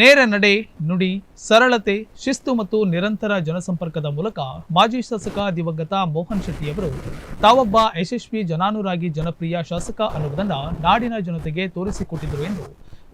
ನೇರ ನಡೆ, ನುಡಿ, ಸರಳತೆ, ಶಿಸ್ತು ಮತ್ತು ನಿರಂತರ ಜನಸಂಪರ್ಕದ ಮೂಲಕ ಮಾಜಿ ಶಾಸಕ ದಿವಂಗತ ಮೋಹನ್ ಶೆಟ್ಟಿಯವರು ತಾವೊಬ್ಬ ಯಶಸ್ವಿ ಜನಾನುರಾಗಿ ಜನಪ್ರಿಯ ಶಾಸಕ ಅನ್ನುವುದನ್ನು ನಾಡಿನ ಜನತೆಗೆ ತೋರಿಸಿಕೊಟ್ಟಿದ್ದರು ಎಂದು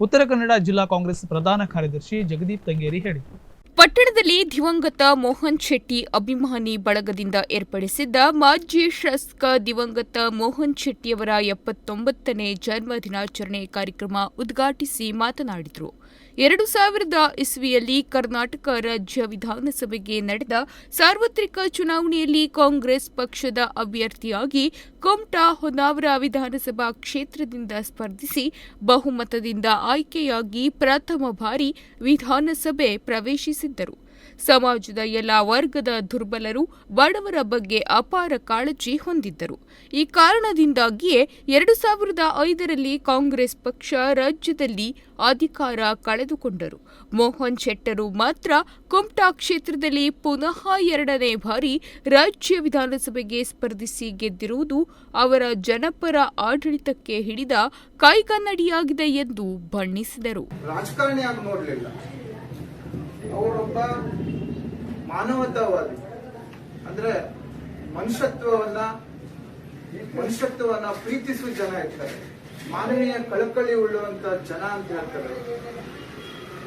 ಉತ್ತರ ಕನ್ನಡ ಜಿಲ್ಲಾ ಕಾಂಗ್ರೆಸ್ ಪ್ರಧಾನ ಕಾರ್ಯದರ್ಶಿ ಜಗದೀಪ್ ತಂಗೇರಿ ಹೇಳಿದರು. ಪಟ್ಟಣದಲ್ಲಿ ದಿವಂಗತ ಮೋಹನ್ ಶೆಟ್ಟಿ ಅಭಿಮಾನಿ ಬಳಗದಿಂದ ಏರ್ಪಡಿಸಿದ್ದ ಮಾಜಿ ಶಾಸಕ ದಿವಂಗತ ಮೋಹನ್ ಶೆಟ್ಟಿಯವರ ಎಪ್ಪತ್ತೊಂಬತ್ತನೇ ಜನ್ಮ ದಿನಾಚರಣೆ ಕಾರ್ಯಕ್ರಮ ಉದ್ಘಾಟಿಸಿ ಮಾತನಾಡಿದರು. ಎರಡು ಸಾವಿರದ ಇಸ್ವಿಯಲ್ಲಿ ಕರ್ನಾಟಕ ರಾಜ್ಯ ವಿಧಾನಸಭೆಗೆ ನಡೆದ ಸಾರ್ವತ್ರಿಕ ಚುನಾವಣೆಯಲ್ಲಿ ಕಾಂಗ್ರೆಸ್ ಪಕ್ಷದ ಅಭ್ಯರ್ಥಿಯಾಗಿ ಕುಮಟಾ ಹೊನ್ನಾವರ ವಿಧಾನಸಭಾ ಕ್ಷೇತ್ರದಿಂದ ಸ್ಪರ್ಧಿಸಿ ಬಹುಮತದಿಂದ ಆಯ್ಕೆಯಾಗಿ ಪ್ರಥಮ ಬಾರಿ ವಿಧಾನಸಭೆ ಪ್ರವೇಶಿಸಿದ್ದರು. ಸಮಾಜದ ಎಲ್ಲ ವರ್ಗದ ದುರ್ಬಲರು ಬಡವರ ಬಗ್ಗೆ ಅಪಾರ ಕಾಳಜಿ ಹೊಂದಿದ್ದರು. ಈ ಕಾರಣದಿಂದಾಗಿಯೇ ಎರಡು ಸಾವಿರದ ಐದರಲ್ಲಿ ಕಾಂಗ್ರೆಸ್ ಪಕ್ಷ ರಾಜ್ಯದಲ್ಲಿ ಅಧಿಕಾರ ಕಳೆದುಕೊಂಡರು. ಮೋಹನ್ ಶೆಟ್ಟರು ಮಾತ್ರ ಕುಮಟಾ ಕ್ಷೇತ್ರದಲ್ಲಿ ಪುನಃ ಎರಡನೇ ಬಾರಿ ರಾಜ್ಯ ವಿಧಾನಸಭೆಗೆ ಸ್ಪರ್ಧಿಸಿ ಗೆದ್ದಿರುವುದು ಅವರ ಜನಪರ ಆಡಳಿತಕ್ಕೆ ಹಿಡಿದ ಕೈಗನ್ನಡಿಯಾಗಿದೆ ಎಂದು ಬಣ್ಣಿಸಿದರು. ನೋಡ್ಲಿಲ್ಲ. ಅವರೊಬ್ಬ ಮಾನವತಾವಾದಿ. ಅಂದ್ರೆ ಮನುಷ್ಯತ್ವವನ್ನ ಮನುಷ್ಯತ್ವವನ್ನ ಪ್ರೀತಿಸುವ ಜನ ಇರ್ತಾರೆ. ಮಾನವೀಯ ಕಳಕಳಿ ಉಳ್ಳುವಂತ ಜನ ಅಂತ ಹೇಳ್ತಾರೆ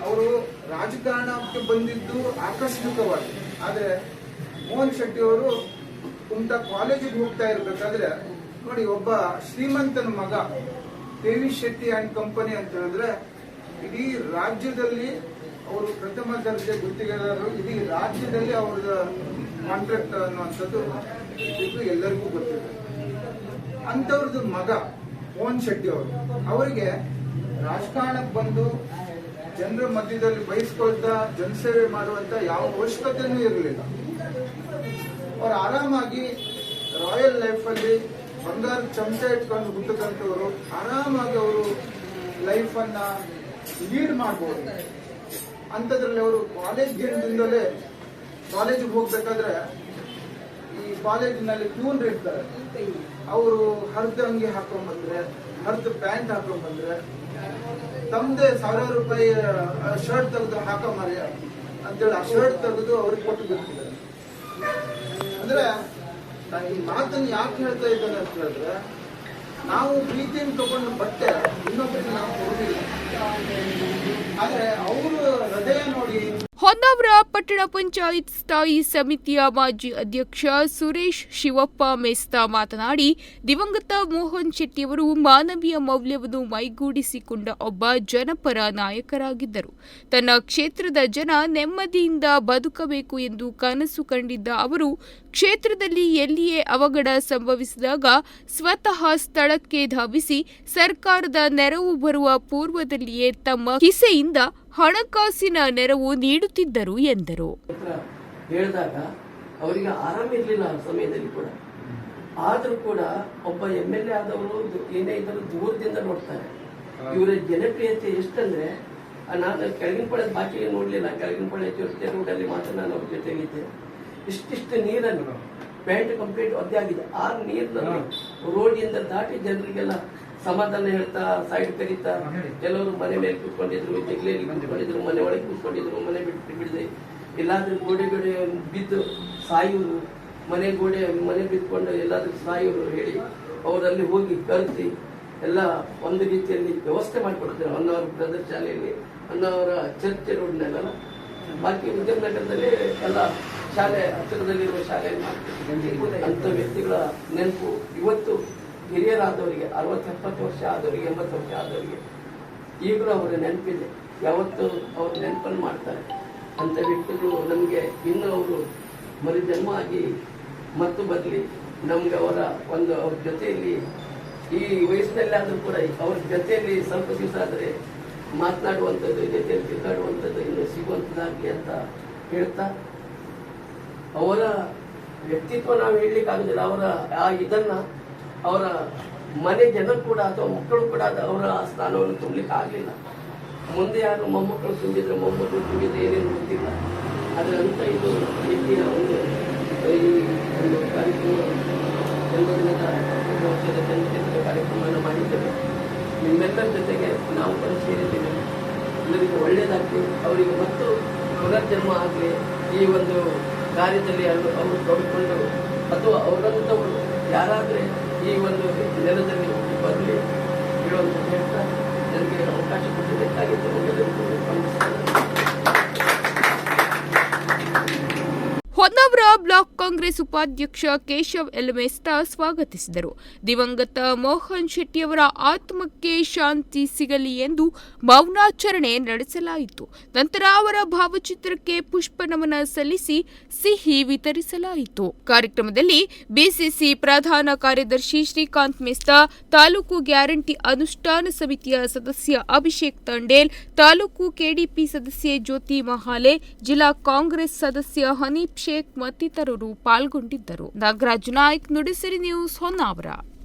ಅವರು. ರಾಜಕಾರಣಕ್ಕೆ ಬಂದಿದ್ದು ಆಕಸ್ಮಿಕವಾಗಿ. ಆದ್ರೆ ಮೋಹನ್ ಶೆಟ್ಟಿ ಅವರು ಕುಮಟ ಕಾಲೇಜಿಗೆ ಹೋಗ್ತಾ ಇರ್ಬೇಕಾದ್ರೆ, ನೋಡಿ ಒಬ್ಬ ಶ್ರೀಮಂತನ ಮಗ, ದೇವಿ ಶೆಟ್ಟಿ ಅಂಡ್ ಕಂಪನಿ ಅಂತ ಹೇಳಿದ್ರೆ, ಇಡೀ ರಾಜ್ಯದಲ್ಲಿ ಅವರು ಪ್ರಥಮ ದರ್ಜೆ ಗುತ್ತಿಗೆದಾರರು. ಇಡೀ ರಾಜ್ಯದಲ್ಲಿ ಅವರ ಕಾಂಟ್ರಾಕ್ಟ್ ಅನ್ನುವಂಥದ್ದು ಇದು ಎಲ್ಲರಿಗೂ ಗೊತ್ತಿದೆ. ಅಂಥವ್ರದ್ದು ಮಗ ಮೋಹನ್ ಶೆಟ್ಟಿ ಅವರು, ಅವರಿಗೆ ರಾಜಕಾರಣಕ್ಕೆ ಬಂದು ಜನರ ಮಧ್ಯದಲ್ಲಿ ಬಯಸ್ಕೊಳ್ತಾ ಜನಸೇವೆ ಮಾಡುವಂತ ಯಾವ ಅವಶ್ಯಕತೆನೂ ಇರಲಿಲ್ಲ. ಅವ್ರು ಆರಾಮಾಗಿ ರಾಯಲ್ ಲೈಫ್ ಅಲ್ಲಿ ಬಂಗಾರ ಚಮಚ ಇಟ್ಕೊಂಡು ಹುಟ್ಟದಂತವರು ಆರಾಮಾಗಿ ಅವರು ಲೈಫ್ ಅನ್ನ ಲೀಡ್ ಮಾಡ್ಬೋದು. ಅಂಥದ್ರಲ್ಲಿ ಅವರು ಕಾಲೇಜ್ ದಿನದಿಂದಲೇ ಕಾಲೇಜಿಗೆ ಹೋಗ್ಬೇಕಾದ್ರೆ ಈ ಕಾಲೇಜಿನಲ್ಲಿ ಟ್ಯೂನ್ ಇರ್ತಾರೆ ಅವರು ಹರ್ದ ಅಂಗಿ ಹಾಕೊಂಡ್ಬಂದ್ರೆ ಹರ್ದ ಪ್ಯಾಂಟ್ ಹಾಕೊಂಡ್ಬಂದ್ರೆ ತಮ್ಮದೇ ಸಾವಿರಾರು ರೂಪಾಯಿ ಶರ್ಟ್ ತೆಗೆದು ಹಾಕೊಂಬಾರಿ ಅಂತೇಳಿ ಆ ಶರ್ಟ್ ತೆಗೆದು ಅವ್ರಿಗೆ ಕೊಟ್ಟು ಬಿಡ್ತಿದ್ದಾರೆ ಅಂದ್ರೆ ಈ ಮಾತನ್ನು ಯಾಕೆ ಹೇಳ್ತಾ ಇದ್ದೇನೆ ಅಂತ ಹೇಳಿದ್ರೆ, ನಾವು ಪ್ರೀತಿಯನ್ನು ತಗೊಂಡ ಬಟ್ಟೆ ಇನ್ನೊಬ್ಬರಿಗೆ ನಾವು ಕೊಡುದಿಲ್ಲ ಆದ್ರೆ ಅವರು ಹೃದಯ ನೋಡಿ ಹೊನ್ನಾವರ ಪಟ್ಟಣ ಪಂಚಾಯತ್ ಸ್ಥಾಯಿ ಸಮಿತಿಯ ಮಾಜಿ ಅಧ್ಯಕ್ಷ ಸುರೇಶ್ ಶಿವಪ್ಪ ಮೆಸ್ತಾ ಮಾತನಾಡಿ, ದಿವಂಗತ ಮೋಹನ್ ಶೆಟ್ಟಿಯವರು ಮಾನವೀಯ ಮೌಲ್ಯವನ್ನು ಮೈಗೂಡಿಸಿಕೊಂಡ ಒಬ್ಬ ಜನಪರ ನಾಯಕರಾಗಿದ್ದರು. ತನ್ನ ಕ್ಷೇತ್ರದ ಜನ ನೆಮ್ಮದಿಯಿಂದ ಬದುಕಬೇಕು ಎಂದು ಕನಸು ಕಂಡಿದ್ದ ಅವರು, ಕ್ಷೇತ್ರದಲ್ಲಿ ಎಲ್ಲಿಯೇ ಅವಘಡ ಸಂಭವಿಸಿದಾಗ ಸ್ವತಃ ಸ್ಥಳಕ್ಕೆ ಧಾವಿಸಿ ಸರ್ಕಾರದ ನೆರವು ಬರುವ ಪೂರ್ವದಲ್ಲಿಯೇ ತಮ್ಮ ಕಿಸೆಯಿಂದ ಹಣಕಾಸಿನ ನೆರವು ನೀಡುತ್ತಿದ್ದರು ಎಂದರು. ಹೇಳಿದಾಗ ಅವರಿಗೆ ಆರಾಮಿರಲಿಲ್ಲ ಆ ಸಮಯದಲ್ಲಿ ಕೂಡ. ಆದರೂ ಕೂಡ ಒಬ್ಬ ಎಂ ಎಲ್ ಎ ಆದವರು ಏನೇ ಇದ್ದರೂ ದೂರದಿಂದ ನೋಡ್ತಾರೆ. ಇವರ ಜನಪ್ರಿಯತೆ ಎಷ್ಟಂದ್ರೆ ಆ ನಾನು ಕೆಳಗಿನ ಪಳೆದ ಬಾಕಿ ನೋಡಲಿಲ್ಲ ಕೆಳಗಿನ ಪಳೆ ಜೊತೆ ರೋಡಲ್ಲಿ ಮಾತ್ರ ನಾನು ಅವ್ರ ಜೊತೆಗಿದ್ದೆ. ಇಷ್ಟಿಷ್ಟು ನೀರನ್ನು ಪ್ಯಾಂಟ್ ಕಂಪ್ಲೀಟ್ ಒದ್ದೆ ಆಗಿದೆ. ಆ ನೀರನ್ನು ರೋಡಿಂದ ದಾಟಿ ಜನರಿಗೆಲ್ಲ ಸಮಾಧಾನ ಹೇಳ್ತಾ ಸೈಡ್ ಕರೀತಾ ಕೆಲವರು ಮನೆ ಮೇಲೆ ಕೂತ್ಕೊಂಡಿದ್ರು, ಜಗ್ಲಿಯಲ್ಲಿ ಕೂತ್ಕೊಂಡಿದ್ರು, ಮನೆ ಒಳಗೆ ಕೂತ್ಕೊಂಡಿದ್ರು, ಮನೆ ಬಿಟ್ಟು ಬಿಡದೆ. ಎಲ್ಲಾದ್ರೂ ಗೋಡೆ ಗೋಡೆ ಬಿದ್ದು ಸಾಯುವರು ಮನೆ ಗೋಡೆ, ಮನೆ ಬಿದ್ದುಕೊಂಡು ಎಲ್ಲಾದ್ರೂ ಸಾಯುವರು ಹೇಳಿ ಅವರಲ್ಲಿ ಹೋಗಿ ಕರೆಸಿ, ಎಲ್ಲ ಒಂದು ರೀತಿಯಲ್ಲಿ ವ್ಯವಸ್ಥೆ ಮಾಡಿಕೊಡ್ತಾರೆ. ಅನ್ನೋರ ಬ್ರದರ್ ಶಾಲೆಯಲ್ಲಿ, ಅನ್ನೋರ ಚರ್ಚೆ ರೋಡ್ನಲ್ಲ ಬಾಕಿ ಉದ್ಯಮ ನಗರದಲ್ಲಿ ಎಲ್ಲ ಶಾಲೆ ಹತ್ತಿರದಲ್ಲಿರುವ ಮಾಡ್ತಾರೆ. ಅಂತ ವ್ಯಕ್ತಿಗಳ ನೆನಪು ಇವತ್ತು ಹಿರಿಯರಾದವರಿಗೆ ಅರವತ್ತು ಎಪ್ಪತ್ತು ವರ್ಷ ಆದವರಿಗೆ, ಎಂಬತ್ತು ವರ್ಷ ಆದವರಿಗೆ ಈಗಲೂ ಅವರ ನೆನಪಿದೆ. ಯಾವತ್ತು ಅವರು ನೆನಪನ್ನು ಮಾಡ್ತಾರೆ. ಅಂತ ಬಿಟ್ಟು ನಮಗೆ ಇನ್ನೂ ಅವರು ಮರು ಜನ್ಮ ಆಗಿ ಮತ್ತು ಬರಲಿ ನಮ್ಗೆ ಅವರ ಒಂದು ಅವ್ರ ಜೊತೆಯಲ್ಲಿ ಈ ವಯಸ್ಸಿನಲ್ಲಿ ಆದರೂ ಕೂಡ ಅವ್ರ ಜೊತೆಯಲ್ಲಿ ಸ್ವಲ್ಪ ದಿವಸ ಆದರೆ ಮಾತನಾಡುವಂಥದ್ದು ಜೊತೆಯಲ್ಲಿ ತಿರುಗಾಡುವಂಥದ್ದು ಇನ್ನು ಸಿಗುವಂಥದ್ದಾಗಲಿ ಅಂತ ಹೇಳ್ತಾ ಅವರ ವ್ಯಕ್ತಿತ್ವ ನಾವು ಹೇಳಲಿಕ್ಕಾಗುದಿಲ್ಲ. ಅವರ ಆ ಇದನ್ನ ಅವರ ಮನೆ ಜನ ಕೂಡ ಅಥವಾ ಮಕ್ಕಳು ಕೂಡ ಅವರ ಸ್ಥಾನವನ್ನು ತುಂಬಲಿಕ್ಕೆ ಆಗಲಿಲ್ಲ. ಮುಂದೆ ಯಾರು ಮೊಮ್ಮಕ್ಕಳು ತುಂಬಿದ್ರೆ ಮೊಮ್ಮಕ್ಕಳು ತುಂಬಿದ್ರೆ ಏನೇನು ಗೊತ್ತಿಲ್ಲ. ಅದರಂತ ಇದು ರೀತಿಯ ಒಂದು ಈ ಒಂದು ಕಾರ್ಯಕ್ರಮ, ಜನ್ಮದಿನದ ಜನ್ಮದಿನದ ಕಾರ್ಯಕ್ರಮವನ್ನು ಮಾಡಿದ್ದೇವೆ. ನಿಮ್ಮೆಲ್ಲರ ಜೊತೆಗೆ ನಾವು ಕೂಡ ಸೇರಿದ್ದೇವೆ. ಎಲ್ಲರಿಗೂ ಒಳ್ಳೆಯದಾಗಲಿ ಅವರಿಗೆ ಮತ್ತು ಪುನರ್ಜನ್ಮ ಆಗಲಿ. ಈ ಒಂದು ಕಾರ್ಯದಲ್ಲಿ ಅವರು ಅವರು ತೊಡಗಿಕೊಂಡು ಅಥವಾ ಅವರಂಥವರು ಯಾರಾದರೆ ಈ ಒಂದು ನೆಲದಲ್ಲಿ ಕಾಂಗ್ರೆಸ್ ಉಪಾಧ್ಯಕ್ಷ ಕೇಶವ್ ಎಲ್ಮೇಸ್ತಾ ಸ್ವಾಗತಿಸಿದರು. ದಿವಂಗತ ಮೋಹನ್ ಶೆಟ್ಟಿಯವರ ಆತ್ಮಕ್ಕೆ ಶಾಂತಿ ಸಿಗಲಿ ಎಂದು ಮೌನಾಚರಣೆ ನಡೆಸಲಾಯಿತು. ನಂತರ ಅವರ ಭಾವಚಿತ್ರಕ್ಕೆ ಪುಷ್ಪ ನಮನ ಸಲ್ಲಿಸಿ ಸಿಹಿ ವಿತರಿಸಲಾಯಿತು. ಕಾರ್ಯಕ್ರಮದಲ್ಲಿ ಬಿಸಿಸಿ ಪ್ರಧಾನ ಕಾರ್ಯದರ್ಶಿ ಶ್ರೀಕಾಂತ್ ಮೆಸ್ತಾ, ತಾಲೂಕು ಗ್ಯಾರಂಟಿ ಅನುಷ್ಠಾನ ಸಮಿತಿಯ ಸದಸ್ಯ ಅಭಿಷೇಕ್ ತಂಡೇಲ್, ತಾಲೂಕು ಕೆಡಿಪಿ ಸದಸ್ಯೆ ಜ್ಯೋತಿ ಮಹಾಲೆ, ಜಿಲ್ಲಾ ಕಾಂಗ್ರೆಸ್ ಸದಸ್ಯ ಹನೀಫ್ ಶೇಖ್ ಮತ್ತಿತರರು ಪಾಲ್ಗೊಂಡಿದ್ದರು. ನಾಗರಾಜ್ ನಾಯ್ಕ್ ನುಡಿಸಿರಿ ನ್ಯೂಸ್ ಹೊನ್ನಾವರ.